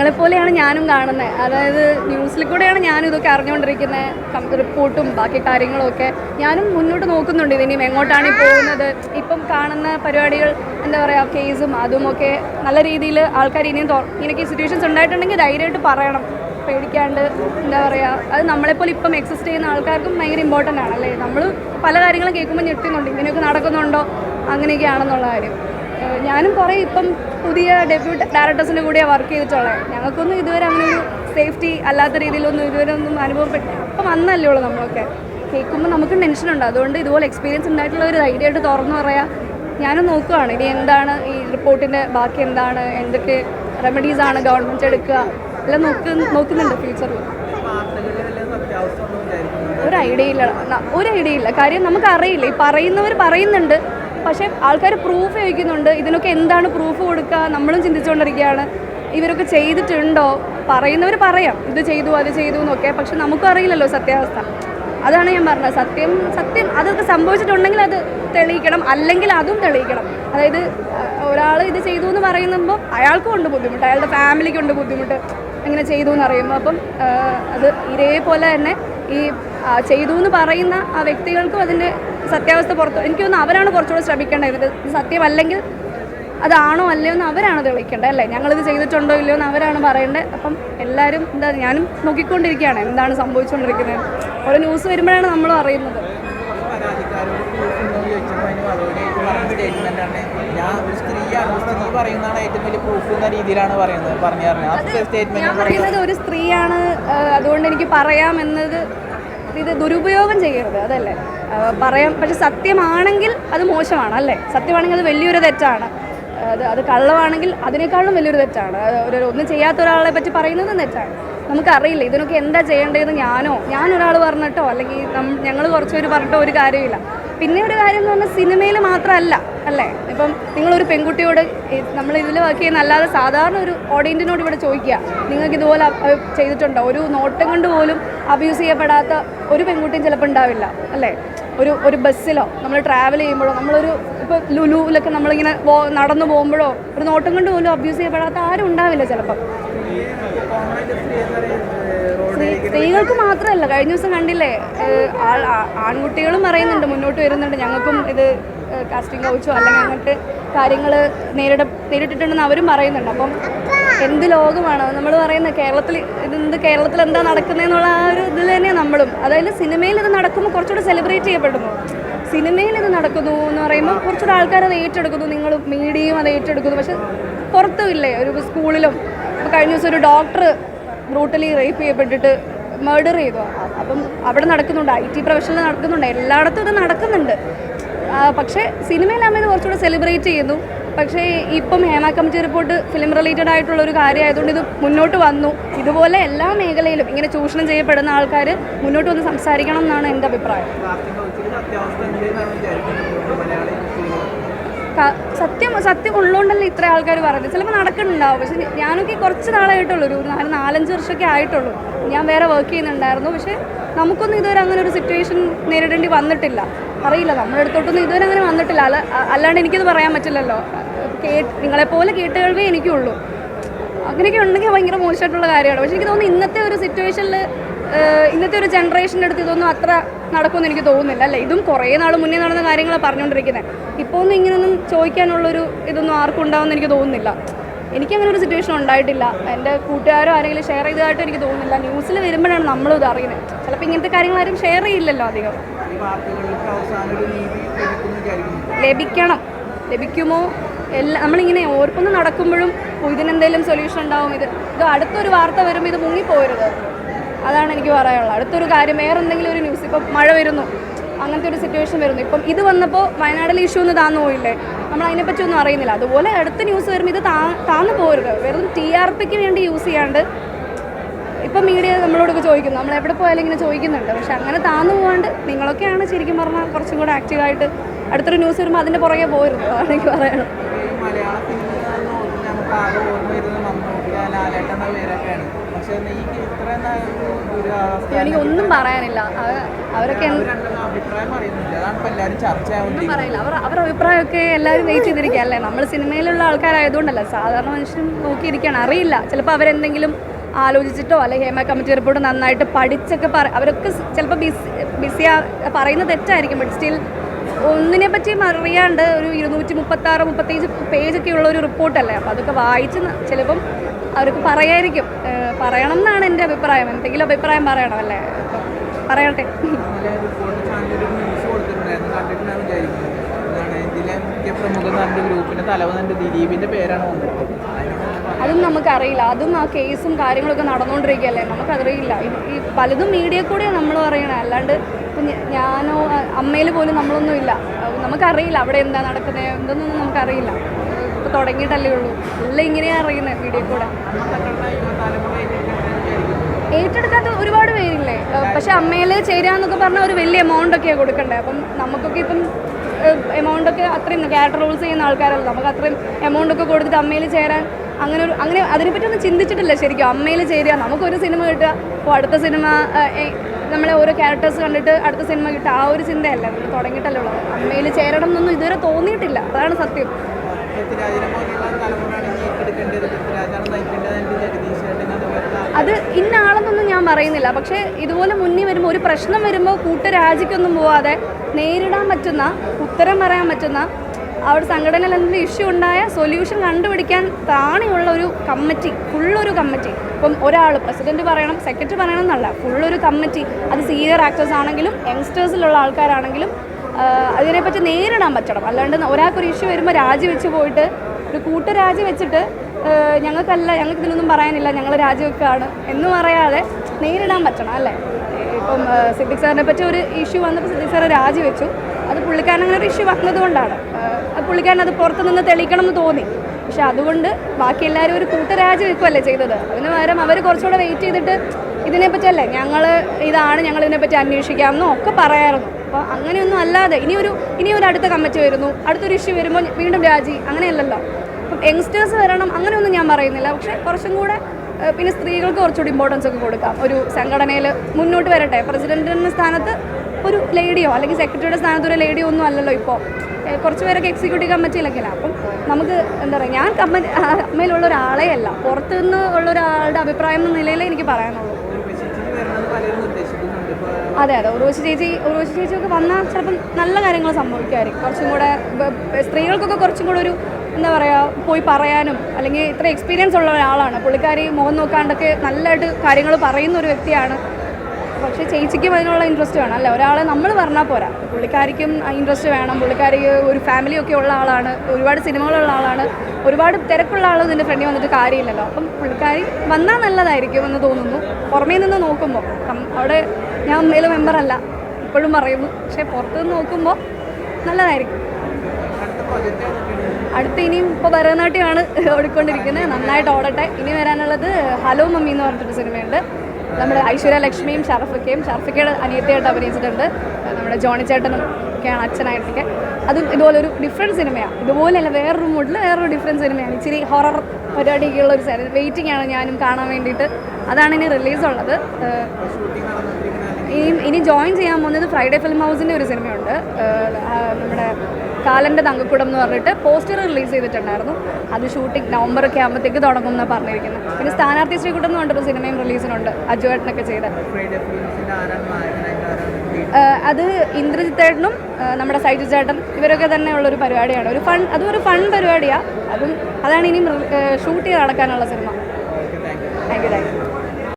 നിങ്ങളെപ്പോലെയാണ് ഞാനും കാണുന്നത് അതായത് ന്യൂസിൽ കൂടെയാണ് ഞാനും ഇതൊക്കെ അറിഞ്ഞുകൊണ്ടിരിക്കുന്നത് റിപ്പോർട്ടും ബാക്കി കാര്യങ്ങളും ഒക്കെ ഞാനും മുന്നോട്ട് നോക്കുന്നുണ്ട്. ഇതിനിയും എങ്ങോട്ടാണ് പോകുന്നത്? ഇപ്പം കാണുന്ന പരിപാടികൾ എന്താ പറയുക കേസും അതും ഒക്കെ നല്ല രീതിയിൽ ആൾക്കാർ ഇനിയും ഇങ്ങനെയൊക്കെ സിറ്റുവേഷൻസ് ഉണ്ടായിട്ടുണ്ടെങ്കിൽ ധൈര്യമായിട്ട് പറയണം. പേടിക്കാണ്ട് എന്താ പറയുക അത് നമ്മളെപ്പോലെ ഇപ്പം എക്സിസ്റ്റ് ചെയ്യുന്ന ആൾക്കാർക്കും ഭയങ്കര ഇമ്പോർട്ടന്റ് അല്ലേ? നമ്മൾ പല കാര്യങ്ങളും കേൾക്കുമ്പോൾ ഞെട്ടുന്നുണ്ട്. ഇങ്ങനെയൊക്കെ നടക്കുന്നുണ്ടോ? അങ്ങനെയൊക്കെയാണെന്നുള്ള കാര്യം. ഞാനും കുറേ ഇപ്പം പുതിയ ഡെബ്യൂട്ട് ഡയറക്ടേഴ്സിന്റെ കൂടെയാണ് വർക്ക് ചെയ്തിട്ടുള്ളത്. ഞങ്ങൾക്കൊന്നും ഇതുവരെ അങ്ങനെ ഒരു സേഫ്റ്റി അല്ലാത്ത രീതിയിലൊന്നും ഇതുവരെ ഒന്നും അനുഭവപ്പെട്ട് അപ്പം വന്നല്ലേ ഉള്ളൂ നമ്മളൊക്കെ. കേൾക്കുമ്പോൾ നമുക്ക് ടെൻഷനുണ്ട് അതുകൊണ്ട് ഇതുപോലെ എക്സ്പീരിയൻസ് ഉണ്ടായിട്ടുള്ള ഒരു ധൈര്യമായിട്ട് തുറന്നു പറയാം ഞാനും നോക്കുകയാണ് ഇനി എന്താണ് ഈ റിപ്പോർട്ടിന്റെ ബാക്കി എന്താണ്? എന്തൊക്കെ റെമഡീസ് ആണ് ഗവൺമെന്റ് എടുക്കുക? എല്ലാം നോക്ക് നോക്കുന്നുണ്ട് ഫ്യൂച്ചറിൽ ഒരു ഐഡിയ ഇല്ല. ഒരു ഐഡിയ ഇല്ല. കാര്യം നമുക്ക് അറിയില്ല ഈ പറയുന്നവർ പറയുന്നുണ്ട്. പക്ഷേ ആൾക്കാർ പ്രൂഫ് ചോദിക്കുന്നുണ്ട്. ഇതിനൊക്കെ എന്താണ് പ്രൂഫ് കൊടുക്കുക നമ്മളും ചിന്തിച്ചുകൊണ്ടിരിക്കുകയാണ് ഇവരൊക്കെ ചെയ്തിട്ടുണ്ടോ? പറയുന്നവർ പറയാം. ഇത് ചെയ്തു അത് ചെയ്തു എന്നൊക്കെ. പക്ഷെ നമുക്കും അറിയില്ലല്ലോ സത്യാവസ്ഥ. അതാണ് ഞാൻ പറഞ്ഞത്. സത്യം സത്യം അതൊക്കെ സംഭവിച്ചിട്ടുണ്ടെങ്കിൽ അത് തെളിയിക്കണം. അല്ലെങ്കിൽ അതും തെളിയിക്കണം. അതായത് ഒരാൾ ഇത് ചെയ്തു എന്ന് പറയുമ്പോൾ അയാൾക്കും ഉണ്ട് ബുദ്ധിമുട്ട്. അയാളുടെ ഫാമിലിക്കുണ്ട് ബുദ്ധിമുട്ട്. ഇങ്ങനെ ചെയ്തു എന്ന് അറിയുമ്പോൾ അപ്പം അത് ഇതേപോലെ തന്നെ ഈ ചെയ്തു എന്ന് പറയുന്ന ആ വ്യക്തികൾക്കും അതിന്റെ സത്യാവസ്ഥ പുറത്ത് എനിക്ക് തോന്നുന്നു അവരാണ് കുറച്ചുകൂടെ ശ്രമിക്കേണ്ടത്. ഇത് സത്യമല്ലെങ്കിൽ അതാണോ അല്ലയോ എന്ന് അവരാണ് തെളിയിക്കേണ്ടത് അല്ലേ? ഞങ്ങളിത് ചെയ്തിട്ടുണ്ടോ ഇല്ലയോ എന്ന് അവരാണ് പറയേണ്ടത്. അപ്പം എല്ലാവരും എന്താ ഞാനും നോക്കിക്കൊണ്ടിരിക്കുകയാണ് എന്താണ് സംഭവിച്ചുകൊണ്ടിരിക്കുന്നത്. ഓരോ ന്യൂസ് വരുമ്പോഴാണ് നമ്മളും അറിയുന്നത്. ഞാൻ ഒരു സ്ത്രീയാണ് രീതിയിലാണ് പറയുന്നത് പറഞ്ഞു പറയുന്നത് ഒരു സ്ത്രീയാണ് അതുകൊണ്ട് എനിക്ക് പറയാം എന്നത് ഇത് ദുരുപയോഗം ചെയ്യരുത്. അതല്ലേ? പറയാം. പക്ഷെ സത്യമാണെങ്കിൽ അത് മോശമാണ് അല്ലേ? സത്യമാണെങ്കിൽ അത് വലിയൊരു തെറ്റാണ്. അത് അത് കള്ളമാണെങ്കിൽ അതിനേക്കാളും വലിയൊരു തെറ്റാണ്. ഒരു ഒന്നും ചെയ്യാത്ത ഒരാളെ പറ്റി പറയുന്നതും തെറ്റാണ്. നമുക്കറിയില്ല ഇതിനൊക്കെ എന്താ ചെയ്യേണ്ടതെന്ന് ഞാനോ ഞാൻ ഒരാൾ പറഞ്ഞിട്ടോ അല്ലെങ്കിൽ ഞങ്ങൾ കുറച്ച് പേര് പറഞ്ഞിട്ടോ ഒരു കാര്യമില്ല. പിന്നെ ഒരു കാര്യം എന്ന് പറഞ്ഞാൽ സിനിമയിൽ മാത്രമല്ല അല്ലേ? ഇപ്പം നിങ്ങളൊരു പെൺകുട്ടിയോട് നമ്മൾ ഇതിൽ വർക്ക് ചെയ്യുന്ന അല്ലാതെ സാധാരണ ഒരു ഓഡിയന്റിനോട് ഇവിടെ ചോദിക്കുക നിങ്ങൾക്ക് ഇതുപോലെ ചെയ്തിട്ടുണ്ടോ? ഒരു നോട്ടം കൊണ്ട് പോലും അബ്യൂസ് ചെയ്യപ്പെടാത്ത ഒരു പെൺകുട്ടിയും ചിലപ്പോൾ ഉണ്ടാവില്ല അല്ലേ? ഒരു ഒരു ബസ്സിലോ നമ്മൾ ട്രാവൽ ചെയ്യുമ്പോഴോ നമ്മളൊരു ഇപ്പോൾ ലുലുവിലൊക്കെ നമ്മളിങ്ങനെ നടന്നു പോകുമ്പോഴോ ഒരു നോട്ടം കൊണ്ട് പോലും അബ്യൂസ് ചെയ്യപ്പെടാത്ത ആരും ഉണ്ടാവില്ല ചിലപ്പം. സ്ത്രീ- സ്ത്രീകൾക്ക് മാത്രമല്ല കഴിഞ്ഞ ദിവസം കണ്ടില്ലേ ആൺകുട്ടികളും പറയുന്നുണ്ട് മുന്നോട്ട് വരുന്നുണ്ട് ഞങ്ങൾക്കും ഇത് കാസ്റ്റിംഗ് കൗച്ചോ അല്ലെങ്കിൽ അങ്ങനത്തെ കാര്യങ്ങൾ നേരിട നേരിട്ടിട്ടുണ്ടെന്ന് അവരും പറയുന്നുണ്ട്. അപ്പം എന്ത് ലോകമാണ് നമ്മൾ പറയുന്ന കേരളത്തിൽ ഇതെന്ത് കേരളത്തിൽ എന്താ നടക്കുന്നതെന്നുള്ള ആ ഒരു ഇതിൽ തന്നെയാണ് നമ്മളും. അതായത് സിനിമയിൽ ഇത് നടക്കുമ്പോൾ കുറച്ചുകൂടെ സെലിബ്രേറ്റ് ചെയ്യപ്പെടുന്നു. സിനിമയിൽ ഇത് നടക്കുന്നു എന്ന് പറയുമ്പോൾ കുറച്ചുകൂടെ ആൾക്കാർ അത് ഏറ്റെടുക്കുന്നു. നിങ്ങൾ മീഡിയയും അത് ഏറ്റെടുക്കുന്നു. പക്ഷെ പുറത്തും ഇല്ലേ? ഒരു സ്കൂളിലും ഇപ്പോൾ കഴിഞ്ഞ ദിവസം ഒരു ഡോക്ടർ ബ്രൂട്ടലി റേപ്പ് ചെയ്യപ്പെട്ടിട്ട് മർഡർ ചെയ്തു. അപ്പം അവിടെ നടക്കുന്നുണ്ട്. ഐ ടി പ്രൊഫഷനിൽ നടക്കുന്നുണ്ട്. എല്ലായിടത്തും ഇത് നടക്കുന്നുണ്ട്. പക്ഷേ സിനിമയിലാകുമ്പോൾ ഇത് കുറച്ചുകൂടെ സെലിബ്രേറ്റ് ചെയ്യുന്നു. പക്ഷേ ഇപ്പം Hema committee report film related ആയിട്ടുള്ള ഒരു കാര്യമായതുകൊണ്ട് ഇത് മുന്നോട്ട് വന്നു. ഇതുപോലെ എല്ലാ മേഖലയിലും ഇങ്ങനെ ചൂഷണം ചെയ്യപ്പെടുന്ന ആൾക്കാർ മുന്നോട്ട് വന്ന് സംസാരിക്കണം എന്നാണ് എന്റെ അഭിപ്രായം. സത്യം സത്യം ഉള്ളതുകൊണ്ടല്ലേ ഇത്ര ആൾക്കാർ പറയുന്നത്? ചിലപ്പോൾ നടക്കുന്നുണ്ടാവും. പക്ഷെ ഞാനൊക്കെ കുറച്ച് നാളായിട്ടുള്ളൂ ഒരു നാല് നാലഞ്ച് വർഷമൊക്കെ ആയിട്ടുള്ളൂ. ഞാൻ വേറെ വർക്ക് ചെയ്യുന്നുണ്ടായിരുന്നു. പക്ഷേ നമുക്കൊന്നും ഇതുവരെ അങ്ങനെ ഒരു സിറ്റുവേഷൻ നേരിടേണ്ടി വന്നിട്ടില്ല. അറിയില്ല. നമ്മുടെ അടുത്തോട്ടൊന്നും ഇതുവരെ അങ്ങനെ വന്നിട്ടില്ല. അല്ല അല്ലാണ്ട് എനിക്കത് പറയാൻ പറ്റില്ലല്ലോ. കേട്ട് നിങ്ങളെപ്പോലെ കേട്ട് കേൾവേ എനിക്കുള്ളൂ. അങ്ങനെയൊക്കെ ഉണ്ടെങ്കിൽ ഭയങ്കര മോശമായിട്ടുള്ള കാര്യമാണ്. പക്ഷേ എനിക്ക് തോന്നുന്നു ഇന്നത്തെ ഒരു സിറ്റുവേഷനിൽ ഇന്നത്തെ ഒരു ജനറേഷന്റെ അടുത്ത് ഇതൊന്നും അത്ര നടക്കുമെന്ന് എനിക്ക് തോന്നുന്നില്ല. അല്ലേ? ഇതും കുറേ നാൾ മുന്നേ നടന്ന കാര്യങ്ങളാണ് പറഞ്ഞുകൊണ്ടിരിക്കുന്നത് ഇപ്പോൾ ഒന്നും ഇങ്ങനെയൊന്നും ചോദിക്കാനുള്ളൊരു ഇതൊന്നും ആർക്കും ഉണ്ടാവുമെന്ന് എനിക്ക് തോന്നുന്നില്ല. എനിക്കങ്ങനെ ഒരു സിറ്റുവേഷൻ ഉണ്ടായിട്ടില്ല. എന്റെ കൂട്ടുകാരോ ആരെങ്കിലും ഷെയർ ചെയ്തതായിട്ട് എനിക്ക് തോന്നുന്നില്ല. ന്യൂസിൽ വരുമ്പോഴാണ് നമ്മളും ഇത് അറിയുന്നത് ചിലപ്പോൾ ഇങ്ങനത്തെ കാര്യങ്ങൾ ആരും ഷെയർ ചെയ്യില്ലല്ലോ അധികം. ലഭിക്കണം. ലഭിക്കുമോ? എല്ലാം നമ്മളിങ്ങനെ ഓർക്കൊന്ന് നടക്കുമ്പോഴും "ഓ, ഇതിനെന്തെങ്കിലും സൊല്യൂഷൻ ഉണ്ടാവും. ഇത് ഇത് അടുത്തൊരു വാർത്ത വരുമ്പോൾ ഇത് മുങ്ങിപ്പോരുത്. അതാണ് എനിക്ക് പറയാനുള്ളത്. അടുത്തൊരു കാര്യം വേറെ എന്തെങ്കിലും ഒരു ന്യൂസ് ഇപ്പം മഴ വരുന്നു. അങ്ങനത്തെ ഒരു സിറ്റുവേഷൻ വരുന്നു. ഇപ്പം ഇത് വന്നപ്പോൾ വയനാടിലെ ഇഷ്യൂ ഒന്ന് താന്നു പോയില്ലേ? നമ്മൾ അതിനെപ്പറ്റി ഒന്നും അറിയുന്നില്ല. അതുപോലെ അടുത്ത ന്യൂസ് വരുമ്പോൾ ഇത് താ താന്നു പോരുത്. വെറും ടി ആർ പിക്ക് വേണ്ടി യൂസ് ചെയ്യാണ്ട് ഇപ്പം മീഡിയ നമ്മളോടൊക്കെ ചോദിക്കുന്നു. നമ്മൾ എവിടെ പോയാലും ഇങ്ങനെ ചോദിക്കുന്നുണ്ട്. പക്ഷെ അങ്ങനെ താന്നു പോകാണ്ട് നിങ്ങളൊക്കെയാണ് ശരിക്കും പറഞ്ഞാൽ കുറച്ചും കൂടെ ആക്റ്റീവായിട്ട് അടുത്തൊരു ന്യൂസ് വരുമ്പോൾ അതിന്റെ പുറകെ പോയിരുന്നു അതാണ് പറയണം എനിക്ക് ഒന്നും പറയാനില്ല. അവരൊക്കെ ഒന്നും പറയില്ല അവർ അവരുടെ അഭിപ്രായമൊക്കെ എല്ലാവരും വെയിറ്റ് ചെയ്തിരിക്കുക അല്ലേ? നമ്മൾ സിനിമയിലുള്ള ആൾക്കാരായതുകൊണ്ടല്ല. സാധാരണ മനുഷ്യരും നോക്കിയിരിക്കുകയാണ്. അറിയില്ല. ചിലപ്പോൾ അവരെന്തെങ്കിലും ആലോചിച്ചിട്ടോ അല്ലെങ്കിൽ ഹേമ കമ്മിറ്റി റിപ്പോർട്ട് നന്നായിട്ട് പഠിച്ചൊക്കെ പറ അവരൊക്കെ ചിലപ്പോൾ ബിസി ബിസിയാ പറയുന്നത് തെറ്റായിരിക്കും ബട്ട് സ്റ്റിൽ ഒന്നിനെ പറ്റിയും അറിയാണ്ട് ഒരു ഇരുന്നൂറ്റി മുപ്പത്തി ആറ് മുപ്പത്തേഴ് പേജൊക്കെ ഉള്ള ഒരു റിപ്പോർട്ടല്ലേ അപ്പോൾ അതൊക്കെ വായിച്ച് ചിലപ്പം അവർക്ക് പറയായിരിക്കും. പറയണം എന്നാണ് എന്റെ അഭിപ്രായം. എന്തെങ്കിലും അഭിപ്രായം പറയണമല്ലേ പറയട്ടെ. ഇതിലെ മുഖ്യ പ്രമുഖ നടന്റെ ഗ്രൂപ്പിന്റെ തലവൻ ദിലീപിന്റെ പേരാണ് വന്നത് അതും നമുക്കറിയില്ല. അതും ആ കേസും കാര്യങ്ങളൊക്കെ നടന്നുകൊണ്ടിരിക്കുകയല്ലേ നമുക്കറിയില്ല. ഈ പലതും മീഡിയ കൂടെയാണ് നമ്മൾ പറയണത് അല്ലാണ്ട് ഞാനോ അമ്മയിൽ പോലും നമ്മളൊന്നും ഇല്ല. നമുക്കറിയില്ല അവിടെ എന്താ നടക്കുന്നത് എന്തൊന്നും നമുക്കറിയില്ല. ഇപ്പോൾ തുടങ്ങിയിട്ടല്ലേ ഉള്ളൂ. എല്ലാം ഇങ്ങനെയാണ് അറിയുന്നത് മീഡിയ കൂടെ. ഏറ്റെടുക്കാത്ത ഒരുപാട് പേരില്ലേ? പക്ഷെ അമ്മയിൽ ചേരാന്നൊക്കെ പറഞ്ഞാൽ ഒരു വലിയ എമൗണ്ട് ഒക്കെയാണ് കൊടുക്കണ്ടേ. അപ്പം നമുക്കൊക്കെ ഇപ്പം എമൗണ്ട് ഒക്കെ അത്രയും ക്യാരക്ടർ റോൾസ് ചെയ്യുന്ന ആൾക്കാരല്ല. നമുക്ക് അത്രയും എമൗണ്ട് ഒക്കെ കൊടുത്തിട്ട് അമ്മയിൽ ചേരാൻ അങ്ങനെ ഒരു അങ്ങനെ അതിനെപ്പറ്റി ഒന്നും ചിന്തിച്ചിട്ടില്ല ശരിക്കും. അമ്മയിൽ ചേരുക നമുക്കൊരു സിനിമ കിട്ടുക. അപ്പോൾ അടുത്ത സിനിമ നമ്മളെ ഓരോ ക്യാരക്ടേഴ്സ് കണ്ടിട്ട് അടുത്ത സിനിമ കിട്ടുക. ആ ഒരു ചിന്തയല്ല നമ്മൾ തുടങ്ങിയിട്ടല്ലേ ഉള്ളത്. അമ്മയിൽ ചേരണം എന്നൊന്നും ഇതുവരെ തോന്നിയിട്ടില്ല. അതാണ് സത്യം. ജഗദീഷ് അത് ഇന്ന ആളെന്നൊന്നും ഞാൻ പറയുന്നില്ല. പക്ഷേ ഇതുപോലെ മുന്നിൽ വരുമ്പോൾ ഒരു പ്രശ്നം വരുമ്പോൾ കൂട്ടരാജിക്കൊന്നും പോവാതെ നേരിടാൻ പറ്റുന്ന ഉത്തരം പറയാൻ പറ്റുന്ന അവിടെ സംഘടനയിൽ എന്തെങ്കിലും ഇഷ്യൂ ഉണ്ടായ സൊല്യൂഷൻ കണ്ടുപിടിക്കാൻ താണെയുള്ള ഒരു കമ്മിറ്റി ഫുള്ളൊരു കമ്മിറ്റി ഇപ്പം ഒരാൾ പ്രസിഡന്റ് പറയണം സെക്രട്ടറി പറയണം എന്നല്ല. ഫുള്ളൊരു കമ്മിറ്റി അത് സീനിയർ ആക്ടേഴ്സ് ആണെങ്കിലും യങ്സ്റ്റേഴ്സിലുള്ള ആൾക്കാരാണെങ്കിലും അതിനെപ്പറ്റി നേരിടാൻ പറ്റണം. അല്ലാണ്ട് ഒരാൾക്കൊരു ഇഷ്യൂ വരുമ്പോൾ രാജിവെച്ച് പോയിട്ട് ഒരു കൂട്ടരാജി വെച്ചിട്ട് ഞങ്ങൾക്കല്ല ഞങ്ങൾക്ക് ഇതിനൊന്നും പറയാനില്ല. ഞങ്ങൾ രാജിവെക്കുകയാണ് എന്ന് പറയാതെ നേരിടാൻ പറ്റണം അല്ലേ? ഇപ്പം സിദ്ദിഖ് സാറിനെ പറ്റി ഒരു ഇഷ്യൂ വന്നപ്പോൾ സിദ്ദിഖ് സാറ് രാജിവെച്ചു. അത് പുള്ളിക്കാരൻ അങ്ങനെ ഒരു ഇഷ്യൂ വന്നതുകൊണ്ടാണ്. പുള്ളിക്കാരൻ അത് പുറത്തു നിന്ന് തെളിയിക്കണം എന്ന് തോന്നി. പക്ഷെ അതുകൊണ്ട് ബാക്കി എല്ലാവരും ഒരു കൂട്ടരാജി വെക്കുമല്ലേ ചെയ്തത്? അതിന് പകരം അവർ കുറച്ചുകൂടെ വെയിറ്റ് ചെയ്തിട്ട് ഇതിനെപ്പറ്റിയല്ലേ ഞങ്ങൾ ഇതാണ് ഞങ്ങൾ ഇതിനെപ്പറ്റി അന്വേഷിക്കാം എന്നും ഒക്കെ പറയാറുണ്ട്. അപ്പോൾ അങ്ങനെയൊന്നും അല്ലാതെ ഇനിയൊരു ഇനിയൊരു അടുത്ത കമ്മിറ്റി വരുന്നു അടുത്തൊരു ഇഷ്യൂ വരുമ്പോൾ വീണ്ടും രാജി അങ്ങനെയല്ലല്ലോ. അപ്പം യങ്സ്റ്റേഴ്സ് വരണം അങ്ങനെയൊന്നും ഞാൻ പറയുന്നില്ല. പക്ഷേ കുറച്ചും കൂടെ പിന്നെ സ്ത്രീകൾക്ക് കുറച്ചുകൂടി ഇമ്പോർട്ടൻസ് ഒക്കെ കൊടുക്കാം. ഒരു സംഘടനയിൽ മുന്നോട്ട് വരട്ടെ. പ്രസിഡന്റിന്റെ സ്ഥാനത്ത് ഒരു ലേഡിയോ അല്ലെങ്കിൽ സെക്രട്ടറിയുടെ സ്ഥാനത്ത് ഒരു ലേഡിയോ ഒന്നും അല്ലല്ലോ ഇപ്പോൾ കുറച്ച് പേരൊക്കെ എക്സിക്യൂട്ടീവ് കമ്മിറ്റിയിലൊക്കെയല്ല അപ്പം നമുക്ക് എന്താ പറയുക ഞാൻ കമ്മ അമ്മയിലുള്ള ഒരാളെ അല്ല. പുറത്തു നിന്ന് ഉള്ള ഒരാളുടെ അഭിപ്രായം എന്ന നിലയിലേ എനിക്ക് പറയാനുള്ളൂ. അതെ അതെ. ഉറവശി ചേച്ചി ഉറവശി ചേച്ചിയൊക്കെ വന്നാൽ ചിലപ്പം നല്ല കാര്യങ്ങൾ സംഭവിക്കുമായിരിക്കും. കുറച്ചും കൂടെ സ്ത്രീകൾക്കൊക്കെ കുറച്ചും കൂടെ ഒരു എന്താ പറയുക പോയി പറയാനും അല്ലെങ്കിൽ ഇത്ര എക്സ്പീരിയൻസ് ഉള്ള ഒരാളാണ്. പുള്ളിക്കാരി മുഖം നോക്കാണ്ടൊക്കെ നല്ലതായിട്ട് കാര്യങ്ങൾ പറയുന്ന ഒരു വ്യക്തിയാണ്. പക്ഷേ ചേച്ചിക്കും അതിനുള്ള ഇൻട്രസ്റ്റ് വേണം. അല്ലേ ഒരാളെ നമ്മൾ പറഞ്ഞാൽ പോരാ. പുള്ളിക്കാരിക്കും ഇൻട്രസ്റ്റ് വേണം. പുള്ളിക്കാരിക്ക് ഒരു ഫാമിലിയൊക്കെ ഉള്ള ആളാണ്. ഒരുപാട് സിനിമകളുള്ള ആളാണ്. ഒരുപാട് തിരക്കുള്ള ആൾ ഇതിന്റെ ഫ്രണ്ടിൽ വന്നിട്ട് കാര്യമില്ലല്ലോ. അപ്പം പുള്ളിക്കാരി വന്നാൽ നല്ലതായിരിക്കും എന്ന് തോന്നുന്നു. പുറമേ നിന്ന് നോക്കുമ്പോൾ അവിടെ ഞാൻ ഒന്നേലും മെമ്പറല്ല ഇപ്പോഴും പറയുന്നു. പക്ഷേ പുറത്തുനിന്ന് നോക്കുമ്പോൾ നല്ലതായിരിക്കും. അടുത്ത ഇനിയും ഇപ്പോൾ ഭരതനാട്യമാണ് ഓടിക്കൊണ്ടിരിക്കുന്നത്. നന്നായിട്ട് ഓടട്ടെ. ഇനി വരാനുള്ളത് ഹലോ മമ്മി എന്ന് പറഞ്ഞിട്ടൊരു സിനിമയുണ്ട്. നമ്മുടെ ഐശ്വര്യ ലക്ഷ്മിയും ഷറഫക്കയും. ഷറഫക്കയുടെ അനിയത്തിയായിട്ട് അഭിനയിച്ചിട്ടുണ്ട്. നമ്മുടെ ജോണി ചേട്ടനും ഒക്കെയാണ് അച്ഛനായിട്ടൊക്കെ. അതും ഇതുപോലെ ഒരു ഡിഫറെന്റ് സിനിമയാണ്. ഇതുപോലെയല്ല വേറൊരു മൂഡിൽ വേറൊരു ഡിഫറെന്റ് സിനിമയാണ്. ഇച്ചിരി ഹൊറർ പരിപാടിയൊക്കെയുള്ള ഒരു വെയിറ്റിംഗ് ആണ് ഞാനും കാണാൻ വേണ്ടിയിട്ട്. അതാണ് ഇനി റിലീസുള്ളത് നടന്നുകൊണ്ടിരിക്കുന്ന ഇനി ജോയിൻ ചെയ്യാൻ പോകുന്നത് ഫ്രൈഡേ ഫിലിം ഹൗസിന്റെ ഒരു സിനിമയുണ്ട്. നമ്മുടെ കാലന്റെ തങ്കക്കുടം എന്ന് പറഞ്ഞിട്ട് പോസ്റ്റർ റിലീസ് ചെയ്തിട്ടുണ്ടായിരുന്നു. അത് ഷൂട്ടിംഗ് നവംബർ ഒക്കെ ആകുമ്പോഴത്തേക്ക് തുടങ്ങും എന്നാണ് പറഞ്ഞിരിക്കുന്നത്. പിന്നെ സ്ഥാനാർത്ഥി ശ്രീകുട്ടം എന്ന് പറഞ്ഞിട്ടൊരു സിനിമയും റിലീസിനുണ്ട് അജു ഏട്ടനൊക്കെ ചെയ്ത. അത് ഇന്ദ്രജിത്ത് ഏട്ടനും നമ്മുടെ സൈജു ചേട്ടൻ ഇവരൊക്കെ തന്നെ ഉള്ളൊരു പരിപാടിയാണ്. ഒരു ഫൺ അതും ഒരു ഫൺ പരിപാടിയാണ് അതും അതാണ് ഇനി ഷൂട്ട് ചെയ്ത് നടക്കാനുള്ള cinema. Thank you thank you.